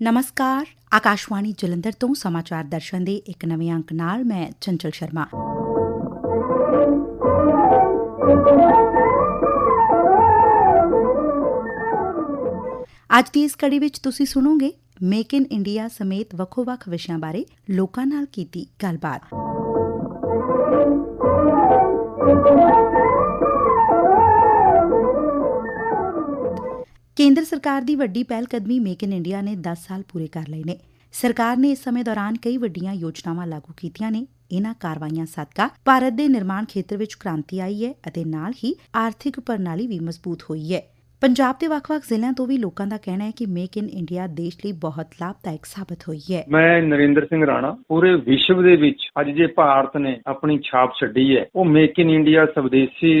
ਨਮਸਕਾਰ ਆਕਾਸ਼ਵਾਣੀ ਜਲੰਧਰ ਤੋਂ ਸਮਾਚਾਰ ਦਰਸ਼ਨ ਦੇ ਇੱਕ ਨਵੇਂ ਅੰਕ ਨਾਲ ਮੈਂ ਚੰਚਲ ਸ਼ਰਮਾ ਅੱਜ ਦੀ ਇਸ ਕੜੀ ਵਿੱਚ ਤੁਸੀਂ ਸੁਣੋਗੇ ਮੇਕ ਇਨ ਇੰਡੀਆ ਸਮੇਤ ਵੱਖੋ-ਵੱਖ ਵਿਸ਼ਿਆਂ ਬਾਰੇ ਲੋਕਾਂ ਨਾਲ ਕੀਤੀ ਗੱਲਬਾਤ ਕੇਂਦਰ ਸਰਕਾਰ ਦੀ ਵੱਡੀ ਪਹਿਲ ਕਦਮੀ ਮੇਕ ਇਨ ਇੰਡੀਆ ਨੇ 10 ਸਾਲ ਪੂਰੇ ਕਰ ਲਏ ਨੇ। ਸਰਕਾਰ ਨੇ ਇਸ ਸਮੇਂ ਦੌਰਾਨ ਕਈ ਵੱਡੀਆਂ ਯੋਜਨਾਵਾਂ ਲਾਗੂ ਕੀਤੀਆਂ ਨੇ। ਇਨ੍ਹਾਂ ਕਾਰਵਾਈਆਂ ਸਦਕਾ ਭਾਰਤ ਦੇ ਨਿਰਮਾਣ ਖੇਤਰ ਵਿੱਚ ਕ੍ਰਾਂਤੀ ਆਈ ਹੈ ਅਤੇ ਨਾਲ ਹੀ ਆਰਥਿਕ ਪ੍ਰਣਾਲੀ ਵੀ ਮਜ਼ਬੂਤ ਹੋਈ ਹੈ। ਪੰਜਾਬ ਦੇ ਵੱਖ-ਵੱਖ ਜ਼ਿਲ੍ਹਿਆਂ ਤੋਂ ਵੀ ਲੋਕਾਂ ਦਾ ਕਹਿਣਾ ਹੈ ਕਿ ਮੇਕ ਇਨ ਇੰਡੀਆ ਦੇਸ਼ ਲਈ ਬਹੁਤ ਲਾਭਦਾਇਕ ਸਾਬਤ ਹੋਈ ਹੈ। ਮੈਂ ਨਰਿੰਦਰ ਸਿੰਘ ਰਾਣਾ, ਪੂਰੇ ਵਿਸ਼ਵ ਦੇ ਵਿੱਚ ਅੱਜ ਜੇ ਭਾਰਤ ਨੇ ਆਪਣੀ ਛਾਪ ਛੱਡੀ ਹੈ, ਉਹ ਮੇਕ ਇਨ ਇੰਡੀਆ ਸਵਦੇਸੀ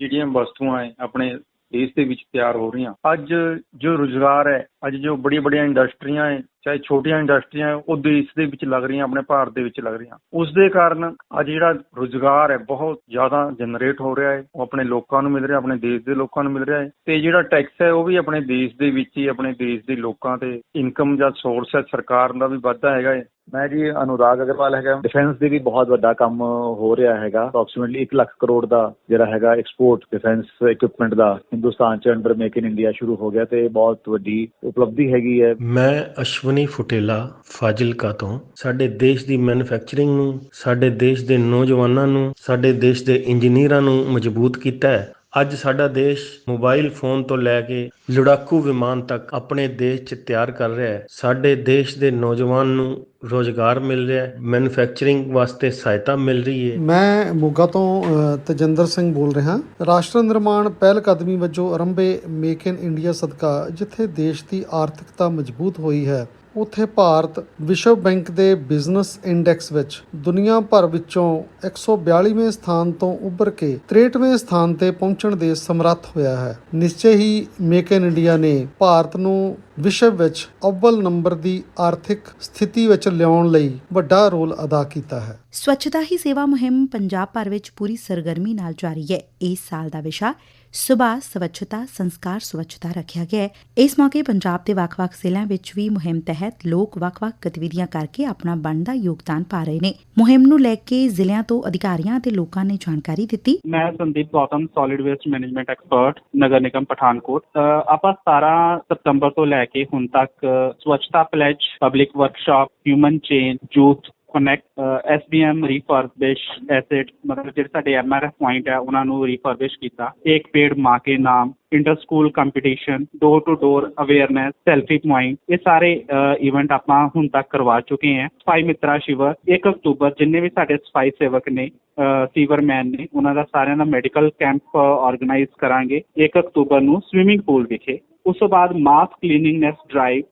ਜਿਹੜੀਆਂ ਵਸਤੂਆਂ ਹੈ, ਆਪਣੇ ਦੇਸ਼ ਦੇ ਵਿੱਚ ਤਿਆਰ ਹੋ ਰਹੀਆਂ। ਅੱਜ ਜੋ ਰੁਜ਼ਗਾਰ ਹੈ, ਅੱਜ ਜੋ ਬੜੀਆਂ ਬੜੀਆਂ ਇੰਡਸਟਰੀਆਂ ਹੈ ਚਾਹੇ ਛੋਟੀਆਂ ਇੰਡਸਟਰੀਆਂ ਉਹ ਦੇਸ਼ ਦੇ ਵਿੱਚ ਲੱਗ ਰਹੀਆਂ ਆਪਣੇ ਭਾਰਤ ਦੇ ਵਿੱਚ ਲੱਗ ਰਹੀਆਂ। ਉਸ ਦੇ ਕਾਰਨ ਅੱਜ ਜਿਹੜਾ ਰੁਜ਼ਗਾਰ ਹੈ ਬਹੁਤ ਜ਼ਿਆਦਾ ਜਨਰੇਟ ਹੋ ਰਿਹਾ ਹੈ। ਉਹ ਆਪਣੇ ਲੋਕਾਂ ਨੂੰ ਮਿਲ ਰਿਹਾ ਆਪਣੇ ਦੇਸ਼ ਦੇ ਲੋਕਾਂ ਨੂੰ ਮਿਲ ਰਿਹਾ ਹੈ। ਤੇ ਜਿਹੜਾ ਟੈਕਸ ਹੈ ਉਹ ਵੀ ਆਪਣੇ ਦੇਸ਼ ਦੇ ਵਿੱਚ ਹੀ ਆਪਣੇ ਦੇਸ਼ ਦੇ ਲੋਕਾਂ ਤੇ ਇਨਕਮ ਜਾਂ ਸੋਰਸ ਹੈ ਸਰਕਾਰ ਦਾ ਵੀ ਵਾਧਾ ਹੈਗਾ ਹੈ। ਮੈਂ ਜੀ ਅਨੁਰਾਗ ਅਗਰਵਾਲ ਹੈਗਾ। ਡਿਫੈਂਸ ਦੇ ਵੀ ਬਹੁਤ ਵੱਡਾ ਕੰਮ ਹੋ ਰਿਹਾ ਹੈਗਾ। ਅਪਰੋਕਸੀਮੇਟਲੀ 1 ਲੱਖ ਕਰੋੜ ਦਾ ਜਿਹੜਾ ਹੈਗਾ ਐਕਸਪੋਰਟ ਡਿਫੈਂਸ ਇਕਵਿਪਮੈਂਟ ਦਾ ਹਿੰਦੁਸਤਾਨ ਚ ਅੰਡਰ ਮੇਕ ਇਨ ਇੰਡੀਆ ਸ਼ੁਰੂ ਹੋ ਗਿਆ ਤੇ ਬਹੁਤ ਵੱਡੀ ਉਪਲਬਧੀ ਹੈਗੀ ਹੈ। ਮੈਂ ਅਸ਼ਵਨੀ ਫੁਟੇਲਾ ਫਾਜ਼ਿਲਕਾ ਤੋਂ ਸਾਡੇ ਦੇਸ਼ ਦੀ ਮੈਨੂਫੈਕਚਰਿੰਗ ਨੂੰ, ਸਾਡੇ ਦੇਸ਼ ਦੇ ਨੌਜਵਾਨਾਂ ਨੂੰ, ਸਾਡੇ ਦੇਸ਼ ਦੇ ਇੰਜੀਨੀਅਰਾਂ ਨੂੰ ਮਜ਼ਬੂਤ ਕੀਤਾ ਹੈ। ਅੱਜ ਸਾਡਾ ਦੇਸ਼ ਮੋਬਾਈਲ ਫੋਨ ਤੋਂ ਲੈ ਕੇ ਲੜਾਕੂ ਵਿਮਾਨ ਤੱਕ ਆਪਣੇ ਦੇਸ਼ 'ਚ ਤਿਆਰ ਕਰ ਰਿਹਾ ਹੈ। ਸਾਡੇ ਦੇਸ਼ ਦੇ ਨੌਜਵਾਨ ਨੂੰ ਰੋਜ਼ਗਾਰ ਮਿਲ ਰਿਹਾ ਹੈ ਮੈਨੂਫੈਕਚਰਿੰਗ ਵਾਸਤੇ ਸਹਾਇਤਾ ਮਿਲ ਰਹੀ ਹੈ। ਮੈਂ ਮੋਗਾ ਤੋਂ ਤਜਿੰਦਰ ਸਿੰਘ ਬੋਲ ਰਿਹਾ। ਰਾਸ਼ਟਰ ਨਿਰਮਾਣ ਪਹਿਲ ਕਦਮੀ ਵਜੋਂ ਆਰੰਭੇ ਮੇਕ ਇਨ ਇੰਡੀਆ ਸਦਕਾ, ਜਿੱਥੇ ਦੇਸ਼ ਦੀ ਆਰਥਿਕਤਾ ਮਜ਼ਬੂਤ ਹੋਈ ਹੈ। ਉੱਥੇ ਭਾਰਤ ਵਿਸ਼ਵ ਬੈਂਕ ਦੇ ਬਿਜ਼ਨਸ ਇੰਡੈਕਸ ਵਿੱਚ ਦੁਨੀਆ ਭਰ ਵਿੱਚੋਂ 142ਵੇਂ ਸਥਾਨ ਤੋਂ ਉੱਭਰ ਕੇ 63ਵੇਂ ਸਥਾਨ ਤੇ ਪਹੁੰਚਣ ਦੇ ਸਮਰੱਥ ਹੋਇਆ ਹੈ। ਨਿਸ਼ਚੈ ਹੀ ਮੇਕ ਇਨ ਇੰਡੀਆ ਨੇ ਭਾਰਤ ਨੂੰ ਵਿਸ਼ਵ ਵਿੱਚ ਅਵਲ ਨੰਬਰ ਦੀ ਆਰਥਿਕ ਸਥਿਤੀ ਵਿੱਚ ਲਿਆਉਣ ਲਈ ਵੱਡਾ ਰੋਲ ਅਦਾ ਕੀਤਾ ਹੈ। ਸਵੱਛਤਾ ਹੀ ਸੇਵਾ ਮੁਹਿੰਮ ਪੰਜਾਬ ਭਰ ਵਿੱਚ ਪੂਰੀ ਸਰਗਰਮੀ ਨਾਲ ਜਾਰੀ ਹੈ। ਇਸ ਸਾਲ ਦਾ ਵਿਸ਼ਾ ਸੁਭਾ ਸਵੱਛਤਾ ਸੰਸਕਾਰ ਸਵੱਛਤਾ ਰੱਖਿਆ ਗਿਆ ਇਸ ਮੌਕੇ ਪੰਜਾਬ ਦੇ ਵੱਖ-ਵੱਖ ਜ਼ਿਲ੍ਹਿਆਂ ਵਿੱਚ ਵੀ ਮੁਹਿੰਮ ਤਹਿਤ ਲੋਕ ਵੱਖ-ਵੱਖ ਗਤੀਵਿਧੀਆਂ ਕਰਕੇ ਆਪਣਾ ਬਣਦਾ ਯੋਗਦਾਨ ਪਾ ਰਹੇ ਨੇ। ਮੁਹਿੰਮ ਨੂੰ ਲੈ ਕੇ ਜ਼ਿਲ੍ਹਿਆਂ ਤੋਂ ਅਧਿਕਾਰੀਆਂ ਅਤੇ ਲੋਕਾਂ ਨੇ ਜਾਣਕਾਰੀ ਦਿੱਤੀ। ਮੈਂ Sandeep Gautam solid waste management expert ਨਗਰ ਨਿਗਮ ਪਠਾਨਕੋਟ। ਆਪਾਂ 17 ਸਤੰਬਰ ਤੋਂ ਲੈ ਕੇ ਹੁਣ ਤੱਕ ਅ, ਸਵੱਛਤਾ pledge public workshop human chain youth connect SBM refurbish asset ਮਤਲਬ ਜਿਹੜੇ ਸਾਡੇ ਐਮਆਰਐਫ ਪੁਆਇੰਟ ਹੈ, ਉਹਨਾਂ ਨੂੰ ਰੀਫਰਬਿਸ਼ ਕੀਤਾ। ਇੱਕ ਪੇੜ ਮਾਂ ਕੇ ਨਾਮ inter school competition door to door awareness selfie point ਇਹ ਸਾਰੇ ਇਵੈਂਟ ਆਪਾਂ ਹੁਣ ਤੱਕ ਕਰਵਾ ਚੁੱਕੇ ਹਾਂ। ਸਫ਼ਾਈ ਮਿੱਤਰਾ ਸ਼ਿਵਰ 1 ਅਕਤੂਬਰ, ਜਿੰਨੇ ਵੀ ਸਾਡੇ ਸਫ਼ਾਈ ਸੇਵਕ ਨੇ ਸੀਵਰਮੈਨ ਨੇ, ਉਹਨਾਂ ਦਾ ਸਾਰਿਆਂ ਦਾ ਮੈਡੀਕਲ ਕੈਂਪ ਆਰਗੇਨਾਈਜ਼ ਕਰਾਂਗੇ। 1 ਅਕਤੂਬਰ ਨੂੰ ਸਵਿਮਿੰਗ ਪੂਲ ਵਿਖੇ। ਉਸ ਤੋਂ ਬਾਅਦ ਮਾਸ ਕਲੀਨਿੰਗਨੈਸ ਡਰਾਈਵ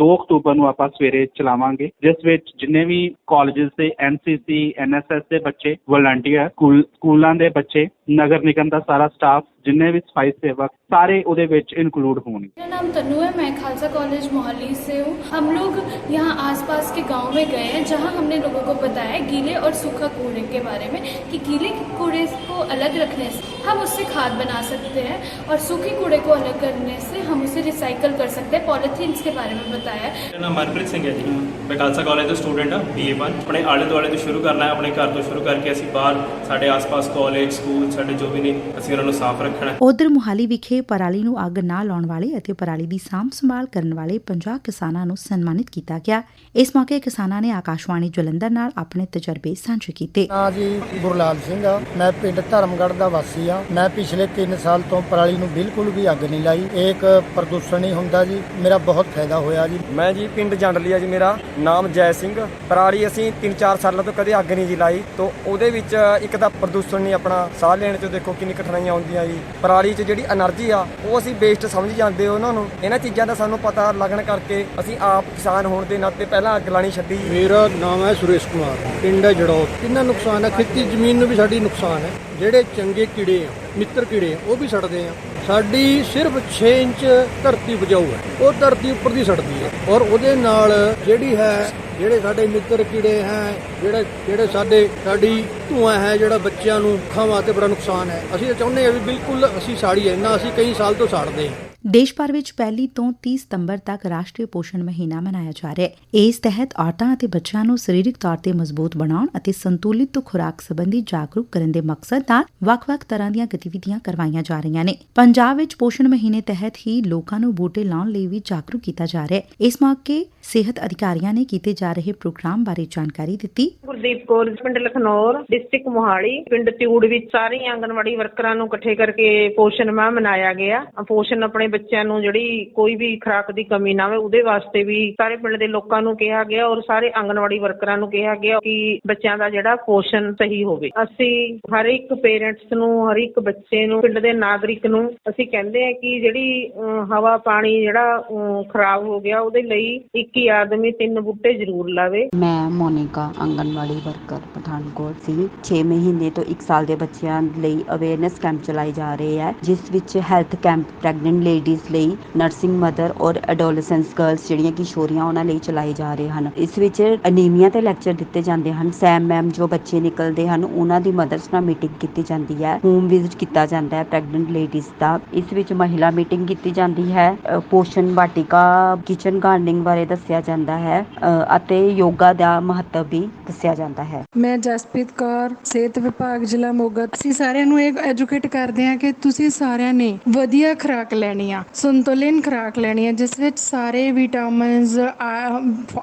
2 ਅਕਤੂਬਰ ਨੂੰ ਆਪਾਂ ਸਵੇਰੇ ਚਲਾਵਾਂਗੇ, ਜਿਸ ਵਿੱਚ ਜਿੰਨੇ ਵੀ ਕਾਲਜਸ ਦੇ ਐਨਸੀਸੀ ਐਨਐਸਐਸ ਦੇ ਬੱਚੇ ਵਲੰਟੀਅਰ ਸਕੂਲਾਂ ਦੇ ਬੱਚੇ, ਨਗਰ ਨਿਗਮ ਦਾ ਸਾਰਾ ਸਟਾਫ ਜਿੰਨੇ ਵੀ ਸਫਾਈ ਸੇਵਕ ਸਾਰੇ ਉਹਦੇ ਵਿੱਚ ਇਨਕਲੂਡ ਹੋਣਗੇ मेरा नाम तनु है मैं खालसा कॉलेज मोहाली से हूँ हम लोग यहाँ आसपास के गांव में गए हैं जहाँ हमने लोगों को बताया गीले और सूखा कूड़े के बारे में कि गीले कूड़े को अलग रखने से हम उससे खाद बना सकते हैं और सूखे कूड़े को अलग करने से हम उसे रिसाइकल कर सकते हैं पॉलीथीन्स के बारे में बताया ਮੇਰਾ ਨਾਮ ਮਨਪ੍ਰੀਤ ਸਿੰਘ ਹੈ ਜੀ ਮੈਂ ਖਾਲਸਾ ਕਾਲਜ ਦਾ ਸਟੂਡੈਂਟ ਹਾਂ BA1 ਆਪਣੇ ਆਲੇ ਦੁਆਲੇ ਤੋਂ ਸ਼ੁਰੂ ਕਰਨਾ ਹੈ ਆਪਣੇ ਘਰ ਤੋਂ ਸ਼ੁਰੂ ਕਰਕੇ ਅਸੀਂ ਬਾਹਰ ਸਾਡੇ ਆਸ-ਪਾਸ ਕਾਲਜ ਸਕੂਲ ਸਾਡੇ ਜੋ ਵੀ ਨੇ ਅਸੀਂ ਉਹਨਾਂ ਨੂੰ ਸਾਫ਼ ਰੱਖਣਾ ਹੈ ਉਧਰ ਮੁਹਾਲੀ ਵਿਖੇ ਪਰਾਲੀ ਨੂੰ ਅੱਗ ਨਾ ਲਾਉਣ ਵਾਲੇ ਅਤੇ ਪਰਾਲੀ ਦੀ ਸਾਂਭ ਸੰਭਾਲ ਕਰਨ ਵਾਲੇ 50 ਕਿਸਾਨਾਂ ਨੂੰ ਸਨਮਾਨਿਤ ਕੀਤਾ ਗਿਆ। ਇਸ ਮੌਕੇ ਕਿਸਾਨਾਂ ਨੇ ਆਕਾਸ਼ਵਾਣੀ ਜਲੰਧਰ ਨਾਲ ਆਪਣੇ ਤਜਰਬੇ ਸਾਂਝੇ ਕੀਤੇ। ਨਾਂ ਜੀ ਗੁਰਲਾਲ ਸਿੰਘ ਆ। ਮੈਂ ਪਿੰਡ ਧਰਮਗੜ੍ਹ ਦਾ ਵਾਸੀ ਆ। ਮੈਂ ਪਿਛਲੇ 3 ਸਾਲ ਤੋਂ ਪਰਾਲੀ ਨੂੰ ਬਿਲਕੁਲ ਵੀ ਅੱਗ ਨਹੀਂ ਲਾਈ। ਇਹ ਇੱਕ ਪ੍ਰਦੂਸ਼ਣ ਨਹੀਂ ਹੁੰਦਾ ਜੀ। ਮੇਰਾ ਬਹੁਤ ਫਾਇਦਾ ਹੋਇਆ ਜੀ। ਮੈਂ ਜੀ ਪਿੰਡ ਜੰਡਲੀ ਆ ਜੀ ਮੇਰਾ। ਨਾਮ ਜੈ ਸਿੰਘ। ਪਰਾਲੀ ਅਸੀਂ 3-4 ਸਾਲਾਂ ਤੋਂ ਕਦੇ ਅੱਗ ਨਹੀਂ ਜੀ ਲਾਈ। ਤੋਂ ਉਹਦੇ ਵਿੱਚ ਇੱਕ ਤਾਂ ਪ੍ਰਦੂਸ਼ਣ ਨਹੀਂ ਆਪਣਾ ਸਾਹ ਲੈਣ 'ਚ ਦੇਖੋ ਕਿੰਨੀ ਕਠਿਨਾਈਆਂ ਆਉਂਦੀਆਂ ਜੀ। ਪਰਾਲੀ 'ਚ ਜਿਹੜੀ એનર્ਜੀ ਆ, ਉਹ ਅਸੀਂ ਵੇਸਟ ਸਮਝ ਜਾਂਦੇ ਹਾਂ ਉਹਨਾਂ ਨੂੰ। ਇਹਨਾਂ ਚੀਜ਼ਾਂ ਦਾ ਸਾਨੂੰ ਪਤਾ ਲੱਗਣ ਕਰਕੇ ਅਸੀਂ ਆਪ ਕਿਸਾਨ ਹੋਣ ਦੇ ਨਾਤੇ ਪਹਿਲਾਂ ਅੱਗ ਲਾਣੀ ਛੱਡੀ। ਮੇਰਾ ਨਾਮ ਹੈ ਸੁਰੇਸ਼ ਕੁਮਾਰ, ਪਿੰਡ ਹੈ ਜੜੌਤ। ਕਿੰਨਾ ਨੁਕਸਾਨ ਹੈ? ਖੇਤੀ ਜ਼ਮੀਨ ਨੂੰ ਵੀ ਸਾਡੀ ਨੁਕਸਾਨ ਹੈ। ਜਿਹੜੇ ਚੰਗੇ ਕੀੜੇ ਆ, ਮਿੱਤਰ ਕੀੜੇ ਆ, ਉਹ ਵੀ ਸੜਦੇ ਆ। ਸਾਡੀ ਸਿਰਫ 6 ਇੰਚ ਧਰਤੀ ਉਪਜਾਊ ਹੈ। ਉਹ ਧਰਤੀ ਉੱਪਰ ਦੀ ਸੜਦੀ ਹੈ। ਔਰ ਉਹਦੇ ਨਾਲ ਜਿਹੜੀ ਹੈ, ਜਿਹੜੇ ਸਾਡੇ ਮਿੱਤਰ ਕੀੜੇ ਹੈ, ਜਿਹੜੇ ਜਿਹੜੇ ਸਾਡੇ, ਸਾਡੀ ਧੂਆਂ ਹੈ, ਜਿਹੜਾ ਬੱਚਿਆਂ ਨੂੰ ਅੱਖਾਂ ਵਾਸਤੇ ਬੜਾ ਨੁਕਸਾਨ ਹੈ। ਅਸੀਂ ਤਾਂ ਚਾਹੁੰਦੇ ਹਾਂ ਵੀ ਬਿਲਕੁਲ ਅਸੀਂ ਸਾੜੀਏ, ਨਾ ਅਸੀਂ ਕਈ ਸਾਲ ਤੋਂ ਸਾੜਦੇ ਹਾਂ। ਦੇਸ਼ ਭਰ ਵਿੱਚ ਪਹਿਲੀ ਤੋਂ 30 ਸਤੰਬਰ ਤੱਕ ਰਾਸ਼ਟਰੀ ਪੋਸ਼ਣ ਮਹੀਨਾ ਮਨਾਇਆ ਜਾ ਰਿਹਾ ਹੈ। ਇਸ ਤਹਿਤ ਔਰਤਾਂ ਅਤੇ ਬੱਚਿਆਂ ਨੂੰ ਸਰੀਰਕ ਤੌਰ ਤੇ ਮਜ਼ਬੂਤ ਬਣਾਉਣ ਅਤੇ ਸੰਤੁਲਿਤ ਖੁਰਾਕ ਸੰਬੰਧੀ ਜਾਗਰੂਕ ਕਰਨ ਦੇ ਮਕਸਦ ਨਾਲ ਵੱਖ-ਵੱਖ ਤਰ੍ਹਾਂ ਦੀਆਂ ਗਤੀਵਿਧੀਆਂ ਕਰਵਾਈਆਂ ਜਾ ਰਹੀਆਂ ਨੇ। ਪੰਜਾਬ ਵਿੱਚ ਪੋਸ਼ਣ ਮਹੀਨੇ ਤਹਿਤ ਹੀ ਲੋਕਾਂ ਨੂੰ ਬੂਟੇ ਲਾਉਣ ਲਈ ਵੀ ਜਾਗਰੂਕ ਕੀਤਾ ਜਾ ਰਿਹਾ ਹੈ। ਇਸ ਮੌਕੇ ਸਿਹਤ ਅਧਿਕਾਰੀਆਂ ਨੇ ਕੀਤੇ ਜਾ ਰਹੇ ਪ੍ਰੋਗਰਾਮ ਬਾਰੇ ਜਾਣਕਾਰੀ ਦਿੱਤੀ। ਗੁਰਦੀਪ ਕੌਰ ਪਿੰਡ ਲਖਨੌਰ, ਡਿਸਟ੍ਰਿਕਟ ਮੋਹਾਲੀ, ਪਿੰਡ ਤਿਊੜ ਵਿੱਚ ਸਾਰੇ ਆਂਗਨਵਾੜੀ ਵਰਕਰਾਂ ਨੂੰ ਇਕੱਠੇ ਕਰਕੇ ਪੋਸ਼ਣ ਮਾਹ ਮਨਾਇਆ ਗਿਆ। ਪੋਸ਼ਣ ਆਪਣੇ ਬੱਚਿਆਂ ਨੂੰ ਜਿਹੜੀ ਕੋਈ ਵੀ ਖੁਰਾਕ ਦੀ ਕਮੀ ਨਾ ਹੋਵੇ, ਉਹਦੇ ਵਾਸਤੇ ਵੀ ਸਾਰੇ ਪਿੰਡ ਦੇ ਲੋਕਾਂ ਨੂੰ ਕਿਹਾ ਗਿਆ ਔਰ ਸਾਰੇ ਆਂਗਨਵਾੜੀ ਵਰਕਰਾਂ ਨੂੰ ਕਿਹਾ ਗਿਆ ਕਿ ਬੱਚਿਆਂ ਦਾ ਜਿਹੜਾ ਪੋਸ਼ਣ ਸਹੀ ਹੋਵੇ। ਅਸੀਂ ਹਰ ਇੱਕ ਪੇਰੈਂਟਸ ਨੂੰ, ਹਰ ਇੱਕ ਬੱਚੇ ਨੂੰ, ਪਿੰਡ ਦੇ ਨਾਗਰਿਕ ਨੂੰ ਅਸੀਂ ਕਹਿੰਦੇ ਆ ਕਿ ਜਿਹੜੀ ਹਵਾ, ਪਾਣੀ ਜਿਹੜਾ ਖਰਾਬ ਹੋ ਗਿਆ, ਉਹਦੇ ਲਈ ਇੱਕ ਹੀ ਆਦਮੀ ਤਿੰਨ ਬੂਟੇ ਜ਼ਰੂਰ ਲਾਵੇ? ਮੈਂ ਮੋਨਿਕਾ, ਆਂਗਨਵਾੜੀ ਵਰਕਰ, ਪਠਾਨਕੋਟ ਸੀ 6 ਮਹੀਨੇ ਤੋਂ 1 ਸਾਲ ਦੇ ਬੱਚਿਆਂ ਲਈ ਅਵੇਅਰਨੈਸ ਕੈਂਪ ਚਲਾਏ ਜਾ ਰਹੇ ਹੈ ਜਿਸ ਵਿੱਚ ਹੈਲਥ ਕੈਂਪ ਪ੍ਰੈਗਨੈਂਟ ਲੇਡੀਜ਼ ਲਈ ਨਰਸਿੰਗ ਮਦਰ ਔਰ ਐਡੋਲੈਸੈਂਸ ਗਰਲਸ ਜਿਹੜੀਆਂ ਕਿਸ਼ੋਰੀਆਂ ਉਹਨਾਂ ਲਈ ਚਲਾਏ ਜਾ ਰਹੇ ਹਨ। ਇਸ ਵਿੱਚ ਅਨੀਮੀਆ ਤੇ ਲੈਕਚਰ ਦਿੱਤੇ ਜਾਂਦੇ ਹਨ। ਸੈਮ ਮੈਮ ਜੋ ਬੱਚੇ ਨਿਕਲਦੇ ਹਨ, ਉਹਨਾਂ ਦੀ ਮਦਰਸ ਨਾਲ ਮੀਟਿੰਗ ਕੀਤੀ ਜਾਂਦੀ ਹੈ। ਹੋਮ ਵਿਜ਼ਿਟ ਕੀਤਾ ਜਾਂਦਾ ਹੈ ਪ੍ਰੈਗਨੈਂਟ ਲੇਡੀਜ਼ ਦਾ। ਇਸ ਵਿੱਚ ਮਹਿਲਾ ਮੀਟਿੰਗ ਕੀਤੀ ਜਾਂਦੀ ਹੈ। ਪੋਸ਼ਣ ਵਾਟਿਕਾ ਕਿਚਨ ਗਾਰਡਨਿੰਗ ਬਾਰੇ ਦੱਸ ਦੱਸਿਆ ਜਾਂਦਾ ਹੈ ਅਤੇ ਯੋਗਾ ਦਾ ਮਹੱਤਵ ਵੀ ਦੱਸਿਆ ਜਾਂਦਾ ਹੈ। ਮੈਂ ਜਸਪ੍ਰੀਤ ਕੌਰ, ਸਿਹਤ ਵਿਭਾਗ, ਜ਼ਿਲ੍ਹਾ ਮੋਗਾ। ਅਸੀਂ ਸਾਰਿਆਂ ਨੂੰ ਇਹ ਐਜੂਕੇਟ ਕਰਦੇ ਹਾਂ ਕਿ ਤੁਸੀਂ ਸਾਰਿਆਂ ਨੇ ਵਧੀਆ ਖੁਰਾਕ ਲੈਣੀ ਆ, ਸੰਤੁਲਿਤ ਖੁਰਾਕ ਲੈਣੀ ਆ, ਜਿਸ ਵਿੱਚ ਸਾਰੇ ਵਿਟਾਮਿਨਸ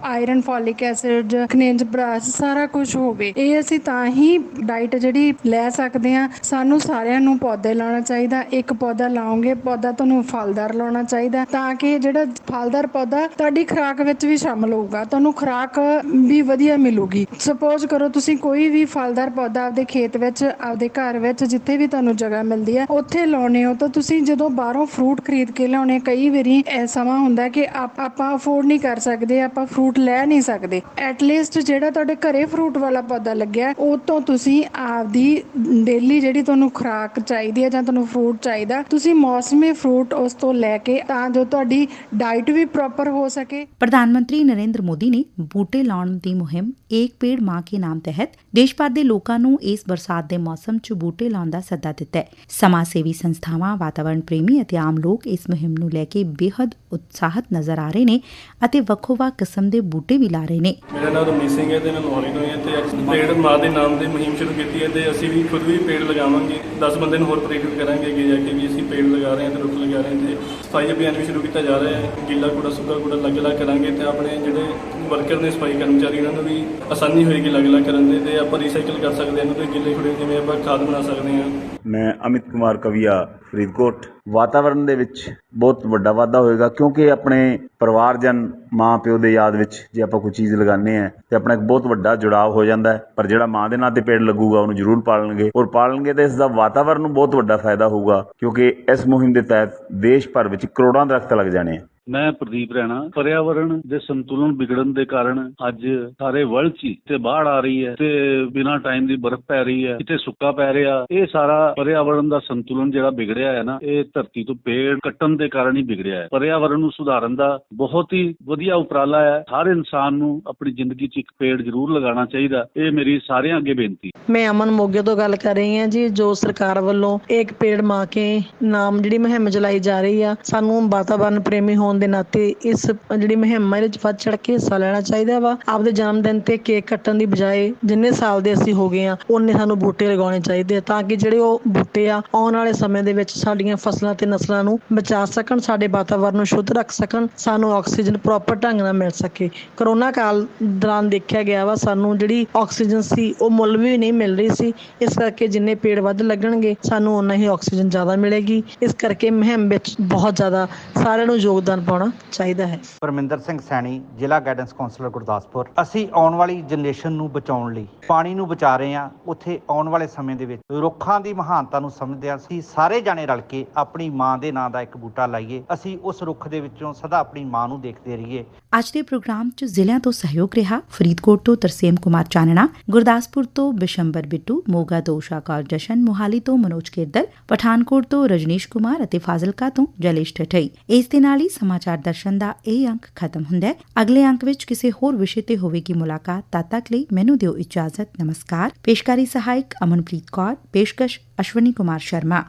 ਆਇਰਨ, ਫੋਲਿਕ ਐਸਿਡ, ਖਣਿਜ ਬਰਾਸ ਸਾਰਾ ਕੁਝ ਹੋਵੇ। ਇਹ ਅਸੀਂ ਤਾਂ ਹੀ ਡਾਈਟ ਜਿਹੜੀ ਲੈ ਸਕਦੇ ਹਾਂ। ਸਾਨੂੰ ਸਾਰਿਆਂ ਨੂੰ ਪੌਦੇ ਲਾਉਣਾ ਚਾਹੀਦਾ। ਇੱਕ ਪੌਦਾ ਲਾਓਗੇ, ਪੌਦਾ ਤੁਹਾਨੂੰ ਫਲਦਾਰ ਲਾਉਣਾ ਚਾਹੀਦਾ। ਤਾਂ ਕਿ ਜਿਹੜਾ ਫਲਦਾਰ ਪੌਦਾ, ਤੁਹਾਡੀ ਖੁਰਾਕ ਵਿੱਚ ਵੀ ਸ਼ਾਮਲ ਹੋਊਗਾ, ਤੁਹਾਨੂੰ ਖੁਰਾਕ ਵੀ ਵਧੀਆ ਮਿਲੂਗੀ। ਸਪੋਜ਼ ਕਰੋ ਤੁਸੀਂ ਕੋਈ ਵੀ ਫਲਦਾਰ ਪੌਦਾ ਆਪਦੇ ਖੇਤ ਵਿੱਚ, ਆਪਦੇ ਘਰ ਵਿੱਚ, ਜਿੱਥੇ ਵੀ ਤੁਹਾਨੂੰ ਜਗ੍ਹਾ ਮਿਲਦੀ ਹੈ, ਉੱਥੇ ਲਾਉਣੇ ਹੋ ਤਾਂ ਤੁਸੀਂ ਜਦੋਂ ਬਾਹਰੋਂ ਫਰੂਟ ਖਰੀਦ ਕੇ ਲਿਆਉਣੇ, ਕਈ ਵਾਰੀ ਇਹ ਹੁੰਦਾ ਕਿ ਆਪਾਂ ਅਫੋਰਡ ਨਹੀਂ ਕਰ ਸਕਦੇ, ਆਪਾਂ ਫਰੂਟ ਲੈ ਨਹੀਂ ਸਕਦੇ। ਐਟ ਲੀਸਟ ਜਿਹੜਾ ਤੁਹਾਡੇ ਘਰੇ ਫਰੂਟ ਵਾਲਾ ਪੌਦਾ ਲੱਗਿਆ, ਉਹ ਤੋਂ ਤੁਸੀਂ ਆਪਦੀ ਡੇਲੀ ਜਿਹੜੀ ਤੁਹਾਨੂੰ ਖੁਰਾਕ ਚਾਹੀਦੀ ਹੈ ਜਾਂ ਤੁਹਾਨੂੰ ਫਰੂਟ ਚਾਹੀਦਾ, ਤੁਸੀਂ ਮੌਸਮੀ ਫਰੂਟ ਉਸ ਤੋਂ ਲੈ ਕੇ ਤਾਂ ਜੋ ਤੁਹਾਡੀ ਡਾਈਟ ਵੀ ਪ੍ਰੋਪਰ ਹੋ ਸਕੇ। ਪ੍ਰਧਾਨ ਮੰਤਰੀ ਨਰਿੰਦਰ ਮੋਦੀ ਨੇ ਬੂਟੇ ਲਾਉਣ ਦੀ ਮੁਹਿੰਮ ਏਕ ਪੇੜ ਮਾਂ ਕੇ ਨਾਮ ਤਹਿਤ ਦੇਸ਼ ਭਰ ਦੇ ਲੋਕਾਂ ਨੂੰ ਇਸ ਬਰਸਾਤ ਦੇ ਮੌਸਮ 'ਚ ਬੂਟੇ ਲਾਉਣ ਦਾ ਸੱਦਾ ਦਿੱਤਾ ਹੈ। ਸਮਾਜ ਸੇਵੀ ਸੰਸਥਾਵਾਂ, ਵਾਤਾਵਰਣ ਪ੍ਰੇਮੀ ਅਤੇ ਆਮ ਲੋਕ ਇਸ ਮੁਹਿੰਮ ਨੂੰ ਲੈ ਕੇ ਬੇहद ਉਤਸ਼ਾਹਤ ਨਜ਼ਰ ਆ ਰਹੇ ਨੇ ਅਤੇ ਵੱਖੋ-ਵੱਖ ਕਿਸਮ ਦੇ ਬੂਟੇ ਵੀ ਲਾ ਰਹੇ ਨੇ। ਮੇਰਾ ਨਾਮ ਰਮਨੀਤ ਸਿੰਘ ਹੈ ਤੇ ਮੈਂ ਮੋਹਾਲੀ ਤੋਂ ਹਾਂ ਤੇ ਪੇੜ ਮਾਂ ਦੇ ਨਾਮ ਦੇ ਮੁਹਿੰਮ ਸ਼ੁਰੂ ਕੀਤੀ ਹੈ ਤੇ ਅਸੀਂ ਵੀ ਖੁਦ ਵੀ ਪੇੜ ਲਗਾਵਾਂਗੇ। 10 ਬੰਦੇ ਨੂੰ ਹੋਰ ਪ੍ਰੇਰਿਤ ਕਰਾਂਗੇ ਅੱਗੇ ਜਾ ਕੇ ਵੀ ਅਸੀਂ ਪੇੜ ਲਗਾ ਰਹੇ ਹਾਂ ਤੇ ਰੁੱਖ ਲਗਾ ਰਹੇ ਹਾਂ ਤੇ ਸਫ਼ਾਈ ਅਭਿਆਨ ਵੀ ਸ਼ੁਰੂ ਕੀਤਾ ਜਾ ਰਿਹਾ ਹੈ। ਗਿੱਲਾ ਕੂੜਾ, ਸੁੱਕਾ ਕੂੜਾ ਅਲੱਗ-ਅਲੱਗ ਕਰਾਂਗੇ ਤੇ ਆਪਣੇ ਜਿਹੜੇ ਵਰਕਰ ਨੇ, ਸਫ਼ਾਈ ਕਰਮਚਾਰੀ ਇਹਨਾਂ ਨੂੰ ਵੀ ਆਸਾਨੀ ਹੋਏਗੀ ਅਲੱਗ-ਅਲੱਗ ਕਰਨ ਦੇ ਤੇ ਆਪਾਂ ਰੀਸਾਈਕਲ ਕਰ ਸਕਦੇ ਹਾਂ। ਇਹਨਾਂ ਤੋਂ ਗਿੱਲੇ ਕੂੜੇ ਜਿਵੇਂ ਆਪਾਂ ਖਾਦ ਬਣਾ ਸਕਦੇ ਹਾਂ। ਮੈਂ ਅਮਿਤ ਕੁਮਾਰ ਕਵੀਆ, ਫਰੀਦਕੋਟ। ਵਾਤਾਵਰਣ ਦੇ ਵਿੱਚ ਬਹੁਤ ਵੱਡਾ ਵਾਧਾ ਹੋਏਗਾ ਕਿਉਂਕਿ ਆਪਣੇ ਪਰਿਵਾਰਜਨ ਮਾਂ ਪਿਓ ਦੇ ਯਾਦ ਵਿੱਚ ਜੇ ਆਪਾਂ ਕੋਈ ਚੀਜ਼ ਲਗਾਉਂਦੇ ਆ ਤੇ ਆਪਣਾ ਇੱਕ ਬਹੁਤ ਵੱਡਾ ਜੁੜਾਵ ਹੋ ਜਾਂਦਾ ਹੈ। ਪਰ ਜਿਹੜਾ ਮਾਂ ਦੇ ਨਾਂ ਤੇ ਪੇੜ ਲੱਗੂਗਾ, ਉਹਨੂੰ ਜ਼ਰੂਰ ਪਾਲਣਗੇ। ਔਰ ਪਾਲਣਗੇ ਤੇ ਇਸ ਦਾ ਵਾਤਾਵਰਣ ਨੂੰ ਬਹੁਤ ਵੱਡਾ ਫਾਇਦਾ ਹੋਊਗਾ ਕਿਉਂਕਿ ਇਸ ਮੁਹਿੰਮ ਦੇ ਤਹਿਤ ਦੇਸ਼ ਭਰ ਵਿੱਚ ਕਰੋੜਾਂ ਦਰਖਤ ਲੱਗ ਜਾਣੇ ਆ। ਮੈਂ ਪ੍ਰਦੀਪ ਰੈਣਾ, ਪਰਿਆਵਰਣ ਦੇ ਸੰਤੁਲਨ ਵਿਗੜਨ ਦੇ ਕਾਰਨ ਅੱਜ ਸਾਰੇ ਵਰਲਡ 'ਚ ਤੇ ਬਾੜ ਆ ਰਹੀ ਹੈ ਤੇ ਬਿਨਾਂ ਟਾਈਮ ਦੀ ਬਰਫ਼ ਪੈ ਰਹੀ ਹੈ, ਕਿਤੇ ਸੁੱਕਾ ਪੈ ਰਿਹਾ, ਇਹ ਸਾਰਾ ਪਰਿਆਵਰਣ ਦਾ ਸੰਤੁਲਨ ਜਿਹੜਾ ਵਿਗੜਿਆ ਹੈ ਨਾ, ਇਹ ਧਰਤੀ ਤੋਂ ਪੇੜ ਕੱਟਣ ਦੇ ਕਾਰਨ ਹੀ ਵਿਗੜਿਆ ਹੈ। ਪਰਿਆਵਰਣ ਨੂੰ ਸੁਧਾਰਨ ਦਾ ਬਹੁਤ ਹੀ ਵਧੀਆ ਉਪਰਾਲਾ ਹੈ, ਹਰ ਇਨਸਾਨ ਨੂੰ ਆਪਣੀ ਜ਼ਿੰਦਗੀ 'ਚ ਇੱਕ ਪੇੜ ਜ਼ਰੂਰ ਲਗਾਉਣਾ ਚਾਹੀਦਾ, ਇਹ ਮੇਰੀ ਸਾਰਿਆਂ ਅੱਗੇ ਬੇਨਤੀ ਮੈਂ ਅਮਨ ਮੋਗੇ ਤੋਂ ਗੱਲ ਕਰ ਰਹੀ ਹਾਂ ਜੀ, ਜੋ ਸਰਕਾਰ ਵੱਲੋਂ ਇੱਕ ਪੇੜ ਮਾਂ ਕੇ ਨਾਮ ਜਿਹੜੀ ਮੁਹਿੰਮ ਚਲਾਈ ਜਾ ਰਹੀ ਆ, ਸਾਨੂੰ ਵਾਤਾਵਰਣ ਪ੍ਰੇਮੀ ਹੋਣ ਦੇ ਨਾਤੇ ਇਸ ਜਿਹੜੀ ਮੁਹਿੰਮ ਇਹਦੇ ਵਿੱਚ ਵੱਧ ਚੜ ਕੇ ਹਿੱਸਾ ਲੈਣਾ ਚਾਹੀਦਾ ਵਾ। ਆਪਦੇ ਜਨਮ ਦਿਨ ਤੇ ਕੇਕ ਕੱਟਣ ਦੀ ਬਜਾਏ ਜਿੰਨੇ ਸਾਲ ਦੇ ਅਸੀਂ ਹੋ ਗਏ ਆ ਉਹਨੇ ਸਾਨੂੰ ਬੂਟੇ ਲਗਾਉਣੇ ਚਾਹੀਦੇ ਆ ਤਾਂ ਕਿ ਜਿਹੜੇ ਉਹ ਬੂਟੇ ਆ, ਆਉਣ ਵਾਲੇ ਸਮੇਂ ਦੇ ਵਿੱਚ ਸਾਡੀਆਂ ਫਸਲਾਂ ਤੇ ਨਸਲਾਂ ਨੂੰ ਬਚਾ ਸਕਣ, ਸਾਡੇ ਵਾਤਾਵਰਣ ਨੂੰ ਸ਼ੁੱਧ ਰੱਖ ਸਕਣ, ਸਾਨੂੰ ਆਕਸੀਜਨ ਪ੍ਰੋਪਰ ਢੰਗ ਨਾਲ ਮਿਲ ਸਕੇ। ਕਰੋਨਾ ਕਾਲ ਦੌਰਾਨ ਦੇਖਿਆ ਗਿਆ ਵਾ, ਸਾਨੂੰ ਜਿਹੜੀ ਆਕਸੀਜਨ ਸੀ, ਉਹ ਮੁੱਲ ਵੀ ਨਹੀਂ ਮਿਲ ਰਹੀ ਸੀ। ਇਸ ਕਰਕੇ ਜਿੰਨੇ ਪੇੜ ਵੱਧ ਲੱਗਣਗੇ, ਸਾਨੂੰ ਓਨਾ ਹੀ ਆਕਸੀਜਨ ਜ਼ਿਆਦਾ ਮਿਲੇਗੀ। ਇਸ ਕਰਕੇ ਮੁਹਿੰਮ ਵਿੱਚ ਬਹੁਤ ਜ਼ਿਆਦਾ ਸਾਰਿਆਂ ਨੂੰ ਯੋਗਦਾਨ ਪਾਉਣਾ ਚਾਹੀਦਾ ਹੈ। ਪਰਮਿੰਦਰ ਸਿੰਘ ਸੈਣੀ ਜ਼ਿਲ੍ਹਾ ਗਾਈਡੈਂਸ ਕਾਉਂਸਲਰ ਗੁਰਦਾਸਪੁਰ। ਅਸੀਂ ਆਉਣ ਵਾਲੀ ਜਨਰੇਸ਼ਨ ਨੂੰ ਬਚਾਉਣ ਲਈ ਪਾਣੀ ਨੂੰ ਬਚਾ ਰਹੇ ਹਾਂ। ਉੱਥੇ ਆਉਣ ਵਾਲੇ ਸਮੇਂ ਦੇ ਵਿੱਚ ਰੁੱਖਾਂ ਦੀ ਮਹਾਨਤਾ ਨੂੰ ਸਮਝਦੇ ਹਾਂ। ਅਸੀਂ ਸਾਰੇ ਜਾਣੇ ਰਲ ਕੇ ਆਪਣੀ ਮਾਂ ਦੇ ਨਾਂ ਦਾ ਇੱਕ ਬੂਟਾ ਲਾਈਏ। ਅਸੀਂ ਉਸ ਰੁੱਖ ਦੇ ਵਿੱਚੋਂ ਸਦਾ ਆਪਣੀ ਮਾਂ ਨੂੰ ਦੇਖਦੇ ਰਹੀਏ। ਅੱਜ ਦੇ ਪ੍ਰੋਗਰਾਮ 'ਚ ਜ਼ਿਲ੍ਹਿਆਂ ਤੋਂ ਸਹਿਯੋਗ ਰਿਹਾ ਫਰੀਦਕੋਟ ਤੋਂ ਤਰਸੇਮ ਕੁਮਾਰ ਚਾਨਣਾ ਗੁਰਦਾਸਪੁਰ ਤੋਂ ਬਿਸ਼ੰਬਰ ਬਿੱਟੂ ਮੋਗਾ ਤੋਂ ਕੌਰ ਜਸ਼ਨ ਮੁਹਾਲੀ ਤੋਂ ਮਨੋਜ ਕਿਰਦਲ ਪਠਾਨਕੋਟ ਤੋਂ ਰਜਨੀਸ਼ ਕੁਮਾਰ ਅਤੇ ਫਾਜ਼ਿਲਕਾ ਤੋਂ ਜਲੇਸ਼ ਠਠਈ। ਇਸ ਦੇ ਨਾਲ ਹੀ ਸਮਾਚਾਰ ਦਰਸ਼ਨ ਦਾ ਇਹ ਅੰਕ ਖਤਮ ਹੁੰਦਾ ਹੈ। ਅਗਲੇ ਅੰਕ ਵਿੱਚ ਕਿਸੇ ਹੋਰ ਵਿਸ਼ੇ ਤੇ ਹੋਵੇਗੀ ਮੁਲਾਕਾਤ ਤਦ ਤੱਕ ਲਈ ਮੈਨੂੰ ਦਿਓ ਇਜਾਜ਼ਤ। ਨਮਸਕਾਰ। ਪੇਸ਼ਕਾਰੀ ਸਹਾਇਕ ਅਮਨਪ੍ਰੀਤ ਕੌਰ, ਪੇਸ਼ਕਸ਼ ਅਸ਼ਵਨੀ ਕੁਮਾਰ ਸ਼ਰਮਾ।